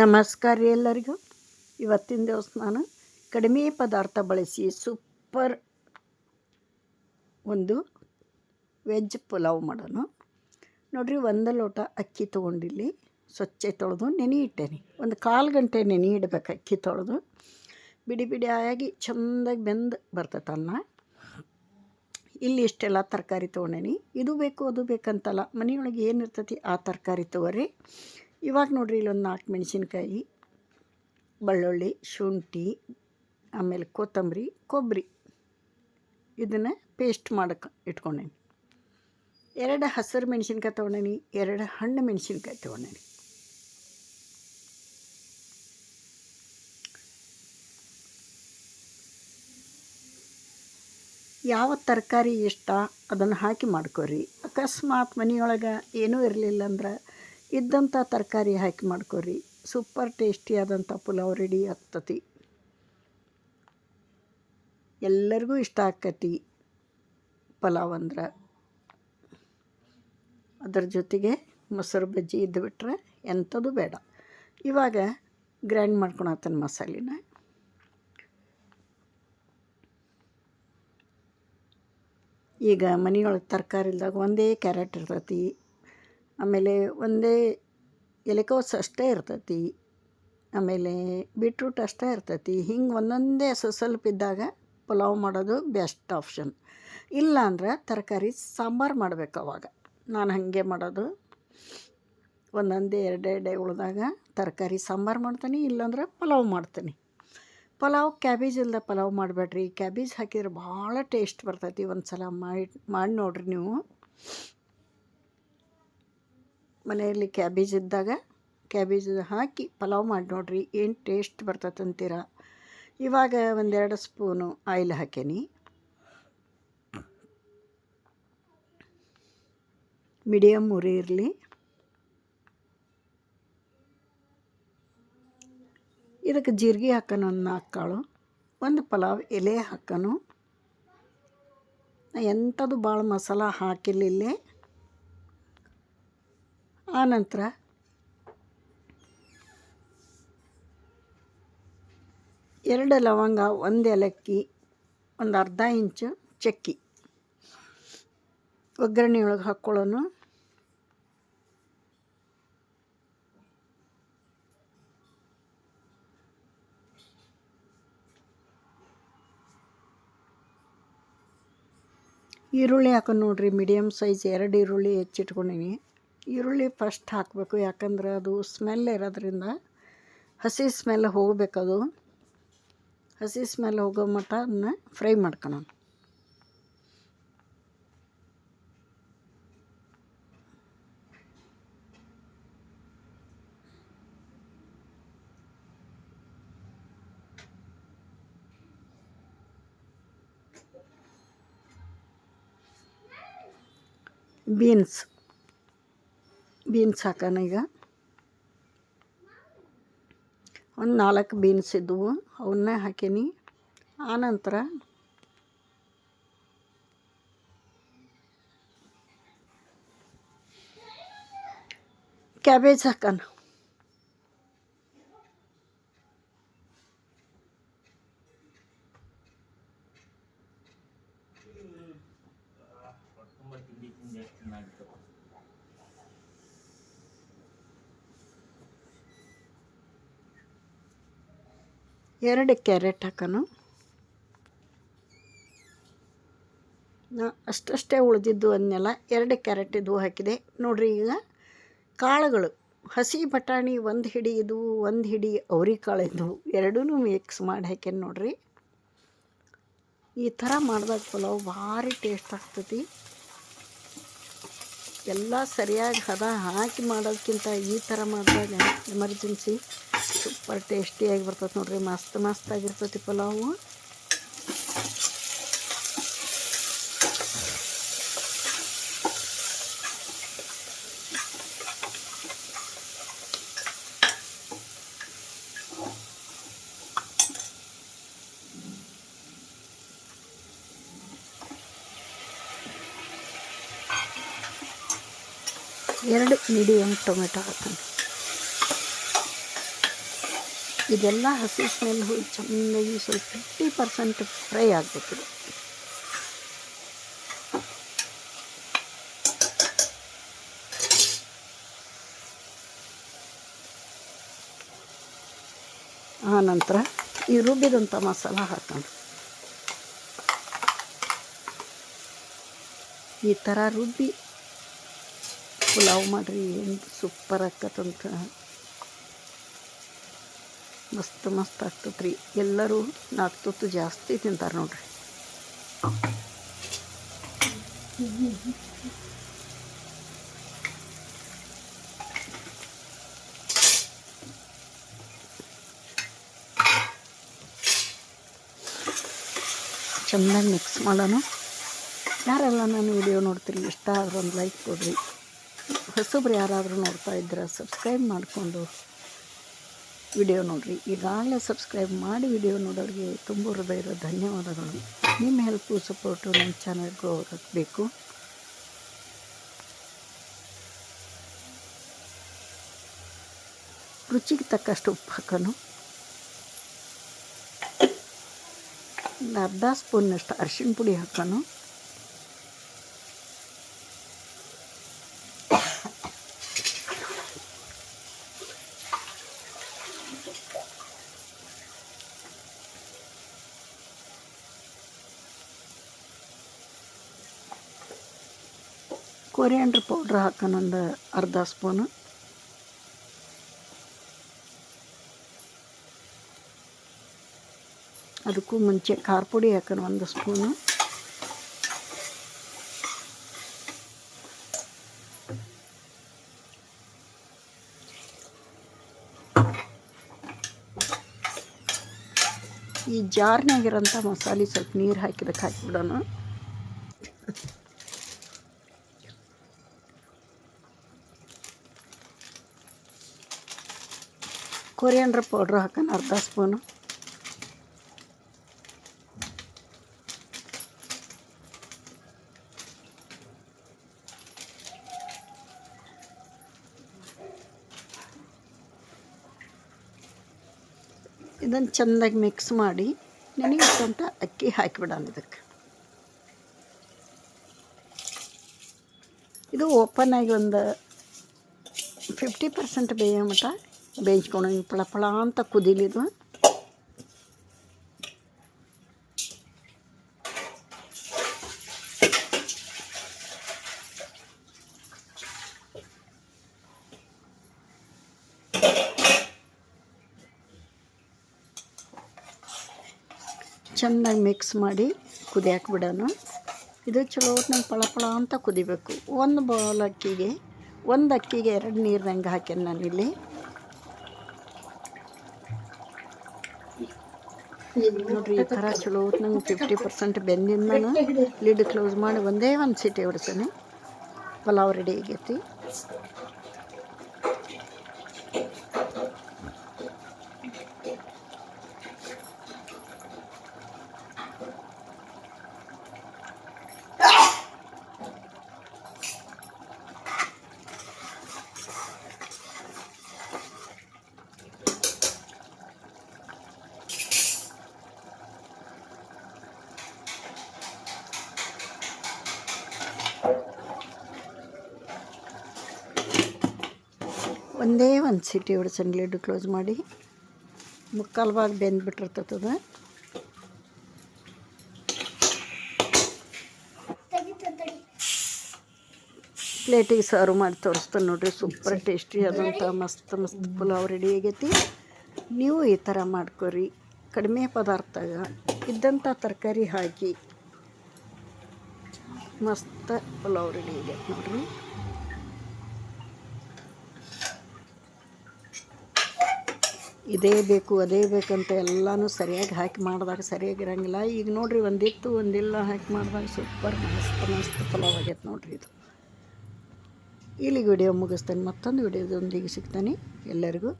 ನಮಸ್ಕಾರ ರೀ ಎಲ್ಲರಿಗೂ. ಇವತ್ತಿನ ದಿವಸ ನಾನು ಕಡಿಮೆ ಪದಾರ್ಥ ಬಳಸಿ ಸೂಪರ್ ಒಂದು ವೆಜ್ ಪುಲಾವ್ ಮಾಡೋಣ. ನೋಡಿರಿ, ಒಂದು ಲೋಟ ಅಕ್ಕಿ ತೊಗೊಂಡಿಲ್ಲಿ. ಸ್ವಚ್ಛ ತೊಳೆದು ನೆನೆ ಇಟ್ಟೇನಿ. ಒಂದು ಕಾಲು ಗಂಟೆ ನೆನೆ ಇಡಬೇಕು ಅಕ್ಕಿ ತೊಳೆದು. ಬಿಡಿ ಬಿಡಿ ಆಗಿ ಚೆಂದಾಗಿ ಬೆಂದು ಬರ್ತೈತೆ ಅನ್ನ. ಇಲ್ಲಿ ಇಷ್ಟೆಲ್ಲ ತರಕಾರಿ ತೊಗೊಂಡೇನಿ. ಇದು ಬೇಕು, ಅದು ಬೇಕಂತಲ್ಲ. ಮನೆಯೊಳಗೆ ಏನಿರ್ತೈತಿ ಆ ತರಕಾರಿ ತೊಗೊರಿ. ಇವಾಗ ನೋಡ್ರಿ ಇಲ್ಲೊಂದು ನಾಲ್ಕು ಮೆಣಸಿನ್ಕಾಯಿ, ಬೆಳ್ಳುಳ್ಳಿ, ಶುಂಠಿ, ಆಮೇಲೆ ಕೊತ್ತಂಬರಿ, ಕೊಬ್ಬರಿ. ಇದನ್ನು ಪೇಸ್ಟ್ ಮಾಡಕ್ಕೆ ಇಟ್ಕೊಂಡೇನಿ. ಎರಡು ಹಸಿರು ಮೆಣಸಿನ್ಕಾಯಿ ತೊಗೊಂಡೇನಿ, ಎರಡು ಹಣ್ಣು ಮೆಣಸಿನ್ಕಾಯಿ ತೊಗೊಂಡೇನಿ. ಯಾವ ತರಕಾರಿ ಇಷ್ಟ ಅದನ್ನು ಹಾಕಿ ಮಾಡ್ಕೊರಿ. ಅಕಸ್ಮಾತ್ ಮನೆಯೊಳಗೆ ಏನೂ ಇರಲಿಲ್ಲ ಅಂದ್ರೆ ಇದ್ದಂಥ ತರಕಾರಿ ಹಾಕಿ ಮಾಡ್ಕೊರಿ. ಸೂಪರ್ ಟೇಸ್ಟಿಯಾದಂಥ ಪುಲಾವ್ ರೆಡಿ ಆಗ್ತತಿ. ಎಲ್ಲರಿಗೂ ಇಷ್ಟ ಆಕತಿ ಪಲಾವ್ ಅಂದ್ರೆ. ಅದರ ಜೊತೆಗೆ ಮೊಸರು ಬಜ್ಜಿ ಇದ್ದು ಬಿಟ್ರೆ ಎಂಥದ್ದು ಬೇಡ. ಇವಾಗ ಗ್ರೈಂಡ್ ಮಾಡ್ಕೊಳತ್ತನ ಮಸಾಲಿನ. ಈಗ ಮನೆಯೊಳಗೆ ತರಕಾರಿ ಇಲ್ದಾಗ ಒಂದೇ ಕ್ಯಾರೆಟ್ ಇರ್ತೈತಿ. ಆಮೇಲೆ ಒಂದೇ ಎಲೆಕೋಸು ಅಷ್ಟೇ ಇರ್ತೈತಿ. ಆಮೇಲೆ ಬೀಟ್ರೂಟ್ ಅಷ್ಟೇ ಇರ್ತೈತಿ. ಹಿಂಗೆ ಒಂದೊಂದೇ ಸ್ವಲ್ಪ ಇದ್ದಾಗ ಪಲಾವ್ ಮಾಡೋದು ಬೆಸ್ಟ್ ಆಪ್ಷನ್ ಇಲ್ಲ ಅಂದ್ರೆ ತರಕಾರಿ ಸಾಂಬಾರು ಮಾಡಬೇಕು ಅವಾಗ. ನಾನು ಹಾಗೆ ಮಾಡೋದು. ಒಂದೊಂದೇ ಎರಡೆರಡೆ ಉಳಿದಾಗ ತರಕಾರಿ ಸಾಂಬಾರು ಮಾಡ್ತೀನಿ, ಇಲ್ಲಾಂದ್ರೆ ಪಲಾವ್ ಮಾಡ್ತೀನಿ. ಪಲಾವ್ ಕ್ಯಾಬೇಜ್ ಇಲ್ಲದ ಪಲಾವ್ ಮಾಡಬೇಡ್ರಿ. ಕ್ಯಾಬೇಜ್ ಹಾಕಿದ್ರೆ ಭಾಳ ಟೇಸ್ಟ್ ಬರ್ತೈತಿ ಒಂದು ಸಲ ಮಾಡಿ ಮಾಡಿ ನೋಡ್ರಿ ನೀವು. ಮನೆಯಲ್ಲಿ ಕ್ಯಾಬೇಜ್ ಇದ್ದಾಗ ಕ್ಯಾಬೇಜ್ ಹಾಕಿ ಪಲಾವ್ ಮಾಡಿ ನೋಡ್ರಿ, ಏನು ಟೇಸ್ಟ್ ಬರ್ತೈತೆ ಅಂತೀರ ಇವಾಗ ಒಂದೆರಡು ಸ್ಪೂನು ಆಯಿಲ್ ಹಾಕೇನಿ. ಮೀಡಿಯಮ್ ಉರಿ ಇರಲಿ. ಇದಕ್ಕೆ ಜೀರಿಗೆ ಹಾಕೋಣ ಒಂದು ನಾಲ್ಕು ಕಾಳು ಒಂದು ಪಲಾವ್ ಎಲೆ ಹಾಕೋನು. ಎಂಥದ್ದು ಭಾಳ ಮಸಾಲ ಹಾಕಿಲ್ಲ ಆನಂತರ ಎರಡು ಲವಂಗ, ಒಂದು ಏಲಕ್ಕಿ, ಒಂದು ಅರ್ಧ ಇಂಚು ಚಕ್ಕಿ. ಒಗ್ಗರಣೆ ಒಳಗೆ ಹಾಕ್ಕೊಳ್ಳೋನು ಈರುಳ್ಳಿ ಹಾಕೋ ನೋಡ್ರಿ ಮೀಡಿಯಮ್ ಸೈಜ್ ಎರಡು ಈರುಳ್ಳಿ ಹೆಚ್ಚಿಟ್ಕೊಂಡೀನಿ. ಈರುಳ್ಳಿ ಫಸ್ಟ್ ಹಾಕಬೇಕು, ಯಾಕಂದ್ರೆ ಅದು ಸ್ಮೆಲ್ ಇರೋದ್ರಿಂದ ಹಸಿ ಸ್ಮೆಲ್ ಹೋಗಬೇಕದು. ಹಸಿ ಸ್ಮೆಲ್ ಹೋಗೋ ಮಟ್ಟ ಅದನ್ನ ಫ್ರೈ ಮಾಡ್ಕೊಳ ಬೀನ್ಸ್ ಬೀನ್ಸ್ ಹಾಕೋಣ ಈಗ. ಒಂದು ನಾಲ್ಕು ಬೀನ್ಸ್ ಇದ್ದವು ಅವನ್ನೇ ಹಾಕೀನಿ. ಆನಂತರ ಕ್ಯಾಬೇಜ್ ಹಾಕೋಣ. ಎರಡು ಕ್ಯಾರೆಟ್ ಹಾಕೋಣ ನಾ ಅಷ್ಟಷ್ಟೇ ಉಳಿದಿದ್ದು ಅದನ್ನೆಲ್ಲ ಎರಡು ಕ್ಯಾರೆಟ್ ಇದು ಹಾಕಿದೆ. ನೋಡಿರಿ ಈಗ ಕಾಳುಗಳು. ಹಸಿ ಬಟಾಣಿ ಒಂದು ಹಿಡಿ ಇದು, ಒಂದು ಹಿಡಿ ಅವ್ರಿಕಾಳು ಇದು ಎರಡೂ ಮಿಕ್ಸ್ ಮಾಡಿ ಹಾಕ್ಯಾನ ನೋಡ್ರಿ. ಈ ಥರ ಮಾಡಿದಾಗ ಪಲಾವ್ ಭಾರಿ ಟೇಸ್ಟ್ ಆಗ್ತೈತಿ. ಎಲ್ಲ ಸರಿಯಾಗಿ ಹದ ಹಾಕಿ ಮಾಡೋದಕ್ಕಿಂತ ಈ ಥರ ಮಾಡಿದಾಗ ಎಮರ್ಜೆನ್ಸಿ ಸೂಪರ್ ಟೇಸ್ಟಿಯಾಗಿ ಬರ್ತೈತೆ ನೋಡ್ರಿ. ಮಸ್ತ್ ಮಸ್ತ್ ಆಗಿರ್ತೈತಿ ಪಲಾವು. ಎರಡು ಮೀಡಿಯಮ್ ಟೊಮೆಟೊ ಹಾಕ್ತೀನಿ. ಇದೆಲ್ಲ ಹಸಿ ಸ್ಮೆಲ್ ಹೋಗಿ ಚೆನ್ನಾಗಿ ಸ್ವಲ್ಪ ಫಿಫ್ಟಿ ಪರ್ಸೆಂಟ್ ಫ್ರೈ ಆಗಬೇಕು ಆನಂತರ ನಂತರ ಈ ರುಬ್ಬಿದಂಥ ಮಸಾಲ ಹಾಕೋಣ. ಈ ಥರ ರುಬ್ಬಿ ಪುಲಾವ್ ಮಾಡಿರಿ, ಏನು ಸೂಪರ್ ಆಕತ್ತಂತ ಮಸ್ತ್ ಮಸ್ತ್ ಆಗ್ತದೆ ಎಲ್ಲರೂ ನಾಲ್ಕು ತುತ್ತು ಜಾಸ್ತಿ ತಿಂತಾರೆ ನೋಡ್ರಿ. ಚೆನ್ನಾಗಿ ಮಿಕ್ಸ್ ಮಾಡೋಣ ಯಾರೆಲ್ಲ ನಾನು ವಿಡಿಯೋ ನೋಡ್ತೀರಿ ಇಷ್ಟ ಆದ್ರೆ ಒಂದು ಲೈಕ್ ಕೊಡ್ರಿ. ಹೊಸಬ್ರು ಯಾರಾದರೂ ನೋಡ್ತಾ ಇದ್ರೆ ಸಬ್ಸ್ಕ್ರೈಬ್ ಮಾಡಿಕೊಂಡು ವಿಡಿಯೋ ನೋಡಿರಿ. ಈಗಾಗಲೇ ಸಬ್ಸ್ಕ್ರೈಬ್ ಮಾಡಿ ವಿಡಿಯೋ ನೋಡೋರಿಗೆ ತುಂಬ ಹೃದಯದ ಧನ್ಯವಾದಗಳು. ನಿಮ್ಮ ಹೆಲ್ಪು ಸಪೋರ್ಟು ನಮ್ಮ ಚಾನಲ್ ಗ್ರೋ ಆಗಬೇಕು ರುಚಿಗೆ ತಕ್ಕಷ್ಟು ಉಪ್ಪು ಹಾಕೋಣ ಒಂದು ಅರ್ಧ ಸ್ಪೂನ್ನಷ್ಟು ಅರಿಶಿಣ ಪುಡಿ ಹಾಕೋಣ ಕೊರಿಯಾಂಡ್ರ್ ಪೌಡ್ರ್ ಹಾಕೋಣ ಒಂದು ಅರ್ಧ ಸ್ಪೂನು ಅದಕ್ಕೂ ಮುಂಚೆ ಖಾರ ಪುಡಿ ಹಾಕೋಣ ಒಂದು ಸ್ಪೂನು ಈ ಜಾರ್ನಾಗಿರೋಂಥ ಮಸಾಲೆ ಸ್ವಲ್ಪ ನೀರು ಹಾಕಿದಕ್ಕೆ ಹಾಕಿಬಿಡೋಣ ಕೊರಿಯಾಂಡ್ರ್ ಪೌಡ್ರ್ ಹಾಕೋಣ ಅರ್ಧ ಸ್ಪೂನು. ಇದನ್ನು ಚೆಂದಾಗಿ ಮಿಕ್ಸ್ ಮಾಡಿ ನೆನೆಗಿಟ್ಟಂಥ ಅಕ್ಕಿ ಹಾಕಿಬಿಡೋಣ ಇದಕ್ಕೆ. ಇದು ಓಪನ್ ಆಗಿ ಒಂದು ಫಿಫ್ಟಿ ಪರ್ಸೆಂಟ್ ಬೇಯೋ ಮಟ್ಟ ಬೇಯಿಸ್ಕೊಂಡು ಹಿಂಗೆ ಪಳ ಪಳ ಅಂತ ಕುದಿಲಿದು. ಚೆನ್ನಾಗಿ ಮಿಕ್ಸ್ ಮಾಡಿ ಕುದಿಯಾಕೆ ಬಿಡೋಣ. ಇದು ಚಲೋ ಹೊತ್ನಾಗ ಪಳ ಪಳ ಅಂತ ಕುದಿಬೇಕು. ಒಂದು ಬೌಲ್ ಅಕ್ಕಿಗೆ, ಒಂದು ಅಕ್ಕಿಗೆ ಎರಡು ನೀರ್ದಂಗೆ ಹಾಕ್ಯಾನ ನಾನಿಲ್ಲಿ ನೋಡ್ರಿ, ಈ ಥರ ಚಲೋ ನಂಗೆ ಫಿಫ್ಟಿ ಪರ್ಸೆಂಟ್ ಬೆಂದಿನ ಲಿಡ್ ಕ್ಲೋಸ್ ಮಾಡಿ ಒಂದೇ ಒಂದು ಸೀಟಿ ಹೊಡ್ಸೇನೆ. ಪಲಾವ್ ರೆಡಿ ಆಗೈತಿ. ಒಂದೇ ಒಂದು ಸಿಟಿ ಹೊಡ್ಸನ್ ಲಿಡ್ ಕ್ಲೋಸ್ ಮಾಡಿ ಮುಕ್ಕಾಲು ಭಾಗ ಬೆಂದ್ಬಿಟ್ಟಿರ್ತದ ಪ್ಲೇಟಿಗೆ ಸರ್ವ್ ಮಾಡಿ ತೋರಿಸ್ತಾನೆ ನೋಡ್ರಿ, ಸೂಪರ್ ಟೇಸ್ಟಿ ಆದಂಥ, ಮಸ್ತ್ ಮಸ್ತ್ ಪುಲಾವ್ ರೆಡಿ ಆಗೈತಿ. ನೀವು ಈ ಥರ ಮಾಡ್ಕೊರಿ. ಕಡಿಮೆ ಪದಾರ್ಥಗ ಇದ್ದಂಥ ತರಕಾರಿ ಹಾಕಿ ಮಸ್ತ್ ಪುಲಾವ್ ರೆಡಿ ಆಗೈತೆ ನೋಡ್ರಿ. ಇದೇ ಬೇಕು, ಅದೇ ಬೇಕಂತ ಎಲ್ಲನೂ ಸರಿಯಾಗಿ ಹಾಕಿ ಮಾಡಿದಾಗ ಸರಿಯಾಗಿರಂಗಿಲ್ಲ. ಈಗ ನೋಡ್ರಿ, ಒಂದಿತ್ತು, ಒಂದಿಲ್ಲ ಹಾಕಿ ಮಾಡಿದಾಗ ಸೂಪರ್ ಮಸ್ತ್ ಮಸ್ತ್ ಪಲಾವ್ ಆಗೈತೆ ನೋಡ್ರಿ ಇದು. ಇಲ್ಲಿಗೆ ವಿಡಿಯೋ ಮುಗಿಸ್ತೇನೆ. ಮತ್ತೊಂದು ವಿಡಿಯೋದೊಂದಿಗೆ ಸಿಗ್ತಾನೆ. ಎಲ್ಲರಿಗೂ